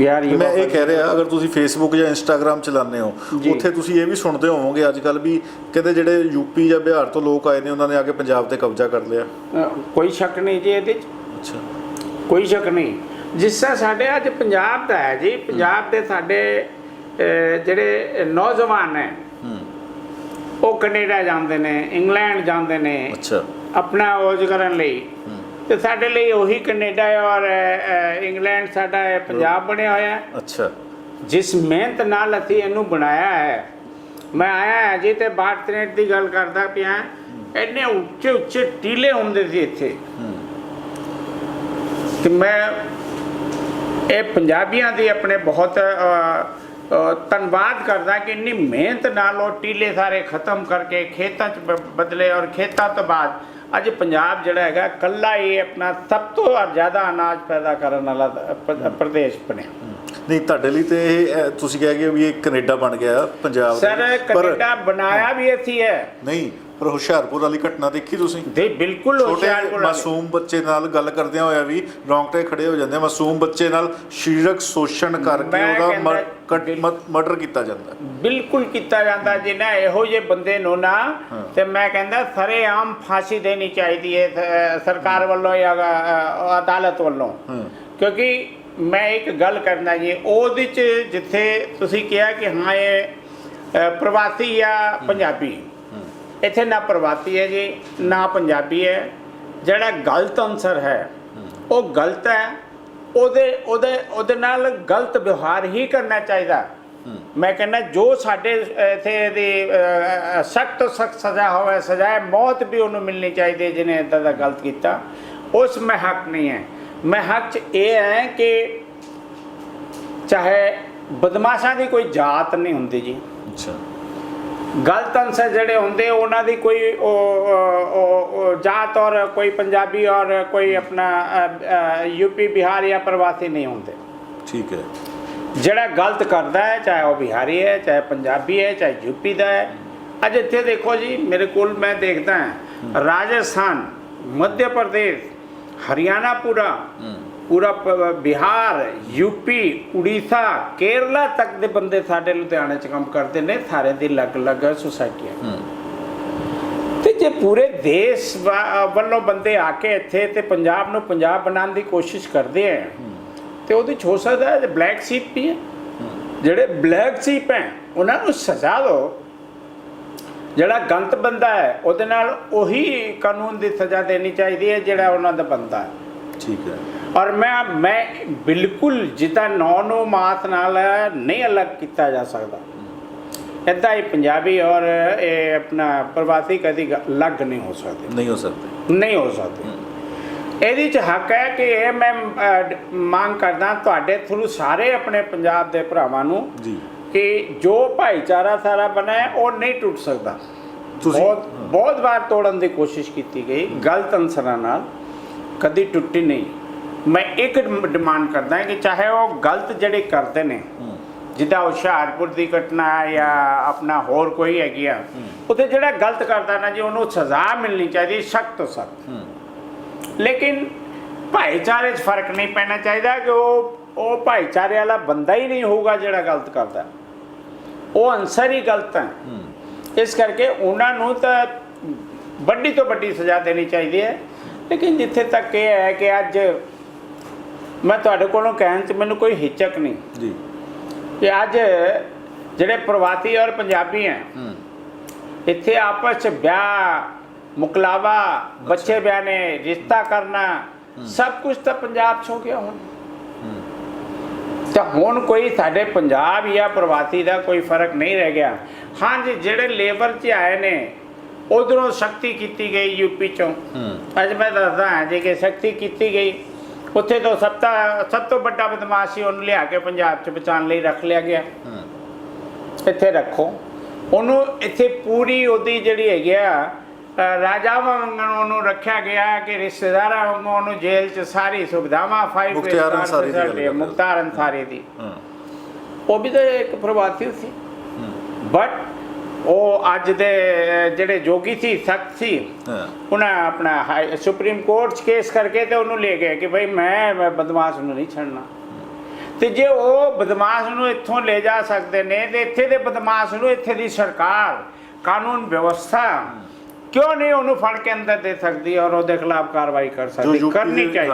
ਯੁਵਾ ਮੈਂ ਇਹ ਕਹਿ ਰਿਹਾ ਅਗਰ ਤੁਸੀਂ ਫੇਸਬੁੱਕ ਜਾਂ ਇੰਸਟਾਗ੍ਰam ਚਲਾਉਂਦੇ ਹੋ। ਉੱਥੇ ਤੁਸੀਂ ਇਹ ਵੀ ਸੁਣਦੇ ਹੋਵੋਗੇ ਅੱਜ ਕੱਲ ਵੀ ਕਹਿੰਦੇ ਜਿਹੜੇ ਯੂਪੀ ਜਾਂ ਬਿਹਾਰ ਤੋਂ ਲੋਕ ਆਏ ਨੇ ਉਹਨਾਂ ਨੇ ਆ ਕੇ ਪੰਜਾਬ ਤੇ ਕਬਜ਼ਾ ਕਰ ਲਿਆ। ਕੋਈ ਸ਼ੱਕ ਨਹੀਂ ਜੀ ਇਹਦੇ 'ਚ। ਅੱਛਾ। ਕੋਈ ਸ਼ੱਕ ਨਹੀਂ। ਜਿਸ ਤਰ੍ਹਾਂ ਸਾਡੇ ਅੱਜ ਪੰਜਾਬ ਦਾ ਹੈ ਜੀ ਪੰਜਾਬ ਦੇ ਸਾਡੇ ਜਿਹੜੇ ਨੌਜਵਾਨ ਨੇ ਉਹ ਕੈਨੇਡਾ ਜਾਂਦੇ ਨੇ ਇੰਗਲੈਂਡ ਜਾਂਦੇ ਨੇ ਅੱਛਾ। ਆਪਣਾ ਰੋਜ਼ ਕਰਨ ਲਈ। ਤੇ ਸਾਡੇ ਲਈ ਉਹੀ ਕੈਨੇਡਾ ਔਰ ਇੰਗਲੈਂਡ ਸਾਡਾ ਪੰਜਾਬ ਬਣਿਆ ਹੋਇਆ ਅੱਛਾ। ਜਿਸ ਮਿਹਨਤ ਨਾਲ ਅਸੀਂ ਇਹਨੂੰ ਬਣਾਇਆ ਹੈ ਮੈਂ ਆਇਆ ਹਾਂ ਜੀ ਤੇ ਬਾਟ ਤਨੇਟ ਦੀ ਗੱਲ ਕਰਦਾ ਪਿਆ ਇੰਨੇ ਉੱਚੇ ਉੱਚੇ ਟੀਲੇ ਹੁੰਦੇ ਸੀ ਇੱਥੇ। ਤੇ ਮੈਂ ਇਹ ਪੰਜਾਬੀਆਂ ਦੀ ਆਪਣੇ ਬਹੁਤ ਧੰਨਵਾਦ ਕਰਦਾ ਕਿ ਇੰਨੀ ਮਿਹਨਤ ਨਾਲ ਉਹ ਟੀਲੇ ਸਾਰੇ ਖਤਮ ਕਰਕੇ ਖੇਤਾਂ 'ਚ ਬਦਲੇ ਔਰ ਖੇਤਾਂ ਤੋਂ ਬਾਅਦ ਅੱਜ ਪੰਜਾਬ ਜਿਹੜਾ ਹੈਗਾ ਕੱਲਾ ਹੀ ਆਪਣਾ ਸਭ ਤੋਂ ਜ਼ਿਆਦਾ ਅਨਾਜ ਪੈਦਾ ਕਰਨ ਵਾਲਾ ਪ੍ਰਦੇਸ਼ ਬਣਿਆ। ਨਹੀਂ ਤੁਹਾਡੇ ਲਈ ਤੇ ਇਹ ਇਹ ਤੁਸੀਂ ਕਹਿ ਗਏ ਵੀ ਇਹ ਕੈਨੇਡਾ ਬਣ ਗਿਆ ਪੰਜਾਬ ਸਰ ਕੈਨੇਡਾ ਬਣਾਇਆ ਵੀ ਅਸੀਂ ਹੈ ਨਹੀਂ ਪਰ ਹੁਸ਼ਿਆਰਪੁਰ ਵਾਲੀ ਘਟਨਾ ਦੇਖੀ ਤੁਸੀਂ? ਦੇ ਬਿਲਕੁਲ ਹੁਸ਼ਿਆਰਪੁਰ। ਮਾਸੂਮ ਬੱਚੇ ਨਾਲ ਗੱਲ ਕਰਦਿਆਂ ਹੋਇਆ ਵੀ ਰੌਂਗਟੇ ਖੜੇ ਹੋ ਜਾਂਦੇ। ਮਾਸੂਮ ਬੱਚੇ ਨਾਲ ਸਰੀਰਕ ਸ਼ੋਸ਼ਣ ਕਰਕੇ ਉਹਦਾ ਮਰਡਰ ਕੀਤਾ ਜਾਂਦਾ। ਬਿਲਕੁਲ ਕੀਤਾ ਜਾਂਦਾ ਜਿਨ੍ਹਾਂ ਇਹੋ ਜਿਹੇ ਬੰਦੇ ਨੂੰ ਨਾ। ਤੇ ਮੈਂ ਕਹਿੰਦਾ ਸਰੇਆਮ ਫਾਂਸੀ ਦੇਣੀ ਚਾਹੀਦੀ ਹੈ ਸਰਕਾਰ ਵੱਲੋਂ ਜਾਂ ਅਦਾਲਤ ਵੱਲੋਂ। ਕਿਉਂਕਿ ਮੈਂ ਇੱਕ ਗੱਲ ਕਰਨਾ ਜੀ ਉਹਦੇ ਚ ਜਿੱਥੇ ਤੁਸੀਂ ਕਿਹਾ ਕਿ ਹਾਂ ਇਹ ਪ੍ਰਵਾਸੀ ਜਾਂ ਪੰਜਾਬੀ। ਇੱਥੇ ਨਾ ਪ੍ਰਵਾਸੀ ਹੈ ਜੀ ਨਾ ਪੰਜਾਬੀ ਹੈ। ਜਿਹੜਾ ਗਲਤ ਅਨਸਰ ਹੈ। ਉਹ ਗਲਤ ਹੈ ਉਹਦੇ ਉਹਦੇ ਉਹਦੇ ਨਾਲ ਗਲਤ ਵਿਵਹਾਰ ਹੀ ਕਰਨਾ ਚਾਹੀਦਾ। ਮੈਂ ਕਹਿੰਦਾ ਜੋ ਸਾਡੇ ਇੱਥੇ ਦੀ ਸਖਤ ਸਖਤ ਸਜ਼ਾ ਹੋਵੇ ਸਜ਼ਾ ਮੌਤ ਵੀ ਉਹਨੂੰ ਮਿਲਣੀ ਚਾਹੀਦੀ ਜਿਹਨੇ ਇਦਾਂ ਦਾ ਗਲਤ ਕੀਤਾ। ਉਸ ਮੈਂ ਹੱਕ ਨਹੀਂ ਹੈ। ਮੈਂ ਹੱਕ 'ਚ ਇਹ ਹੈ ਕਿ ਚਾਹੇ ਬਦਮਾਸ਼ਾਂ ਦੀ ਕੋਈ ਜਾਤ ਨਹੀਂ ਹੁੰਦੀ ਜੀ। ਅੱਛਾ। ਗਲਤ ਅਨਸਰ ਜਿਹੜੇ ਹੁੰਦੇ ਉਹਨਾਂ ਦੀ ਕੋਈ ਉਹ ਜਾਤ ਔਰ ਕੋਈ ਪੰਜਾਬੀ ਔਰ ਕੋਈ ਆਪਣਾ ਯੂਪੀ ਬਿਹਾਰ ਜਾਂ ਪ੍ਰਵਾਸੀ ਨਹੀਂ ਹੁੰਦੇ। ਠੀਕ ਹੈ। ਜਿਹੜਾ ਗਲਤ ਕਰਦਾ ਹੈ ਚਾਹੇ ਉਹ ਬਿਹਾਰੀ ਹੈ ਚਾਹੇ ਪੰਜਾਬੀ ਹੈ ਚਾਹੇ ਯੂਪੀ ਦਾ ਹੈ ਅੱਜ ਇੱਥੇ ਦੇਖੋ ਜੀ ਮੇਰੇ ਕੋਲ ਮੈਂ ਦੇਖਦਾ ਹਾਂ। ਰਾਜਸਥਾਨ ਮੱਧ ਪ੍ਰਦੇਸ਼ ਹਰਿਆਣਾ ਪੂਰਾ ਬਿਹਾਰ ਯੂਪੀ ਉੜੀਸਾ ਕੇਰਲਾ ਤੱਕ ਦੇ ਬੰਦੇ ਸਾਡੇ ਲੁਧਿਆਣੇ 'ਚ ਕੰਮ ਕਰਦੇ ਨੇ ਸਾਰੇ ਦੀ ਅਲੱਗ-ਅਲੱਗ ਸੁਸਾਇਟੀਆਂ ਤੇ ਜੇ ਪੂਰੇ ਦੇਸ਼ ਵੱਲੋਂ ਬੰਦੇ ਆ ਕੇ ਇੱਥੇ ਤੇ ਪੰਜਾਬ ਨੂੰ ਪੰਜਾਬ ਬਣਾਉਣ ਦੀ ਕੋਸ਼ਿਸ਼ ਕਰਦੇ ਆ ਤੇ ਉਹਦੇ 'ਚ ਹੋ ਸਕਦਾ ਬਲੈਕ ਸੀਪ ਵੀ ਹੈ ਜਿਹੜੇ ਬਲੈਕ ਸੀਪ ਹੈ ਉਹਨਾਂ ਨੂੰ ਸਜ਼ਾ ਦਿਓ ਜਿਹੜਾ ਗਲਤ ਬੰਦਾ ਹੈ ਉਹਦੇ ਨਾਲ ਉਹੀ ਕਾਨੂੰਨ ਦੀ ਸਜ਼ਾ ਦੇਣੀ ਚਾਹੀਦੀ ਹੈ ਜਿਹੜਾ ਉਹਨਾਂ ਦਾ ਬੰਦਾ ਹੈ। ਠੀਕ ਹੈ। ਔਰ ਮੈਂ ਮੈਂ ਬਿਲਕੁਲ ਜਿੱਦਾਂ ਨੌ ਨੂੰ ਮਾਤ ਨਾਲ ਨਹੀਂ ਅਲੱਗ ਕੀਤਾ ਜਾ ਸਕਦਾ। ਏਦਾਂ ਹੀ ਪੰਜਾਬੀ ਔਰ ਇਹ ਆਪਣਾ ਪ੍ਰਵਾਸੀ ਕਦੀ ਅਲੱਗ ਨਹੀਂ ਹੋ ਸਕਦੇ। ਨਹੀਂ ਹੋ ਸਕਦੇ। ਨਹੀਂ ਹੋ ਸਕਦੇ। ਇਹਦੇ ਚ ਹੱਕ ਹੈ ਕਿ ਇਹ ਮੈਂ ਮੰਗ ਕਰਦਾ ਤੁਹਾਡੇ ਥਰੂ ਸਾਰੇ ਆਪਣੇ ਪੰਜਾਬ ਦੇ ਭਰਾਵਾਂ ਨੂੰ ਜੀ। ਕਿ ਜੋ ਭਾਈਚਾਰਾ ਸਾਰਾ ਬਣਾਇਆ ਉਹ ਨਹੀਂ ਟੁੱਟ ਸਕਦਾ। ਬਹੁਤ ਬਹੁਤ ਵਾਰ ਤੋੜਨ ਦੀ ਕੋਸ਼ਿਸ਼ ਕੀਤੀ ਗਈ ਗਲਤ ਅਨਸਰਾਂ ਨਾਲ। ਕਦੀ ਟੁੱਟੀ ਨਹੀਂ। ਮੈਂ ਇੱਕ ਡਿਮ- ਡਿਮਾਂਡ ਕਰਦਾ ਕਿ ਚਾਹੇ ਉਹ ਗਲਤ ਜਿਹੜੇ ਕਰਦੇ ਨੇ ਜਿੱਦਾਂ ਹੁਸ਼ਿਆਰਪੁਰ ਦੀ ਘਟਨਾ ਜਾਂ ਆਪਣਾ ਹੋਰ ਕੋਈ ਹੈਗੀ ਆ ਉੱਥੇ ਜਿਹੜਾ ਗਲਤ ਕਰਦਾ ਨਾ ਜੀ ਉਹਨੂੰ ਸਜ਼ਾ ਮਿਲਣੀ ਚਾਹੀਦੀ ਸਖਤ ਤੋਂ ਸਖਤ। ਲੇਕਿਨ ਭਾਈਚਾਰੇ 'ਚ ਫ਼ਰਕ ਨਹੀਂ ਪੈਣਾ ਚਾਹੀਦਾ ਕਿ ਉਹ ਉਹ ਭਾਈਚਾਰੇ ਵਾਲਾ ਬੰਦਾ ਹੀ ਨਹੀਂ ਹੋਊਗਾ ਜਿਹੜਾ ਗਲਤ ਕਰਦਾ। ਉਹ ਅਨਸਰ ਹੀ ਗਲਤ ਹੈ। ਇਸ ਕਰਕੇ ਉਹਨਾਂ ਨੂੰ ਤਾਂ ਵੱਡੀ ਤੋਂ ਵੱਡੀ ਸਜ਼ਾ ਦੇਣੀ ਚਾਹੀਦੀ ਹੈ। ਲੇਕਿਨ ਜਿੱਥੇ ਤੱਕ ਇਹ ਹੈ ਕਿ ਅੱਜ ਮੈਂ ਤੁਹਾਡੇ ਕੋਲੋਂ ਕਹਿਣ 'ਚ ਮੈਨੂੰ ਕੋਈ ਹਿਚਕ ਨਹੀਂ। ਜੀ। ਕਿ ਅੱਜ ਜਿਹੜੇ ਪ੍ਰਵਾਸੀ ਔਰ ਪੰਜਾਬੀ ਹੈ ਇੱਥੇ ਆਪਸ 'ਚ ਵਿਆਹ ਮੁਕਲਾਵਾ ਬੱਚੇ ਵਿਆਹਨੇ ਰਿਸ਼ਤਾ ਕਰਨਾ ਸਭ ਕੁਝ ਤਾਂ ਪੰਜਾਬ 'ਚ ਹੋ ਗਿਆ ਹੁਣ। ਤਾਂ ਹੁਣ ਕੋਈ ਸਾਡੇ ਪੰਜਾਬ ਜਾਂ ਪ੍ਰਵਾਸੀ ਦਾ ਕੋਈ ਫ਼ਰਕ ਨਹੀਂ ਰਹਿ ਗਿਆ। ਹਾਂਜੀ ਜਿਹੜੇ ਲੇਬਰ 'ਚ ਆਏ ਨੇ ਉਧਰੋਂ ਸ਼ਕਤੀ ਕੀਤੀ ਗਈ ਯੂਪੀ ਚੋਂ। ਅੱਜ ਮੈਂ ਦੱਸਦਾ ਹਾਂ ਜੀ ਕਿ ਸ਼ਕਤੀ ਕੀਤੀ ਗਈ ਉੱਥੇ ਤੋਂ ਸਭ ਤੋਂ ਸਭ ਤੋਂ ਵੱਡਾ ਬਦਮਾਸ਼ ਸੀ ਉਹਨੂੰ ਲਿਆ ਕੇ ਪੰਜਾਬ 'ਚ ਬਚਾਉਣ ਲਈ ਰੱਖ ਲਿਆ ਗਿਆ। ਇੱਥੇ ਰੱਖੋ। ਉਹਨੂੰ ਇੱਥੇ ਪੂਰੀ ਉਹਦੀ ਜਿਹੜੀ ਹੈਗੀ ਆ ਉਹਨੂੰ ਰੱਖਿਆ ਗਿਆ ਕਿ ਰਿਸ਼ਤੇਦਾਰਾਂ ਵਾਂਗੂ ਉਹਨੂੰ ਜੇਲ੍ਹ 'ਚ ਗੱਲ ਕਰ ਰਹੇ ਹੋ। ਮੁਖਤਾਰ ਅੰਸਾਰੀ ਦੀ। ਹੂੰ। ਉਹ ਵੀ ਤਾਂ ਇੱਕ ਪ੍ਰਵਾਸੀ ਸੀ। ਬਟ ਉਹ ਅੱਜ ਦੇ ਜਿਹੜੇ ਜੋਗੀ ਸੀ ਸਖਤ ਸੀ ਉਹਨਾਂ ਆਪਣਾ ਸੁਪਰੀਮ ਕੋਰਟ 'ਚ ਕੇਸ ਕਰਕੇ ਤੇ ਉਹਨੂੰ ਲੈ ਗਏ ਕਿ ਭਾਈ ਮੈਂ ਬਦਮਾਸ਼ ਨੂੰ ਨਹੀਂ ਛੱਡਣਾ। ਤੇ ਜੇ ਉਹ ਬਦਮਾਸ਼ ਨੂੰ ਇੱਥੋਂ ਲੈ ਜਾ ਸਕਦੇ ਨੇ ਤੇ ਇੱਥੇ ਦੇ ਬਦਮਾਸ਼ ਨੂੰ ਇੱਥੇ ਦੀ ਸਰਕਾਰ ਕਾਨੂੰਨ ਵਿਵਸਥਾ ਕਿਉਂ ਨਹੀਂ ਉਹਨੂੰ ਫੜ ਕੇ ਅੰਦਰ ਦੇ ਸਕਦੀ ਔਰ ਉਹਦੇ ਖਿਲਾਫ ਕਾਰਵਾਈ ਕਰ ਸਕਦੀ? ਕਰਨੀ ਚਾਹੀਦੀ।